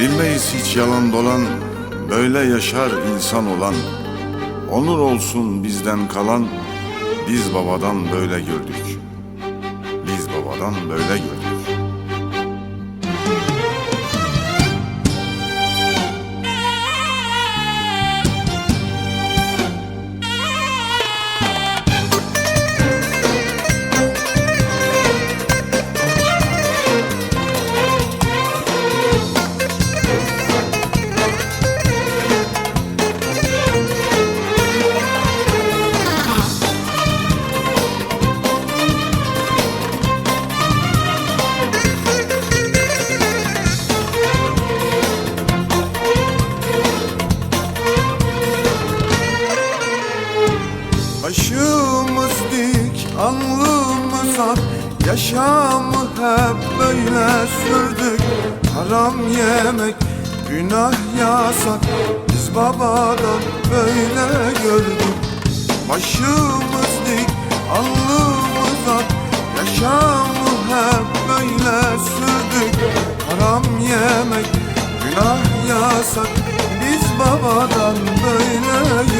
Bilmeyiz hiç yalan dolan, böyle yaşar insan olan. Onur olsun bizden kalan, biz babadan böyle gördük. Biz babadan böyle gördük. Dik, alnımız ak Yaşamı hep böyle sürdük. Haram yemek, günah yasak. Biz babadan böyle gördük. Başımız dik, alnımız ak. Yaşamı hep böyle sürdük. Haram yemek, günah yasak. Biz babadan böyle gördük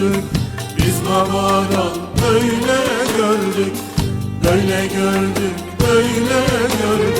gördük. Biz babadan böyle gördük. Böyle gördük, böyle gördük.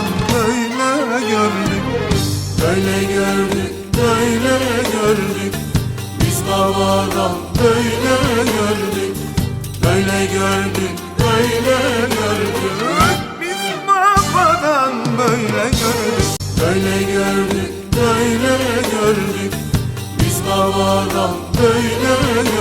Babadan böyle gördük. Böyle gördük, böyle gördük. Biz babadan böyle gördük Böyle gördük, böyle gördük. Biz babadan böyle gördük.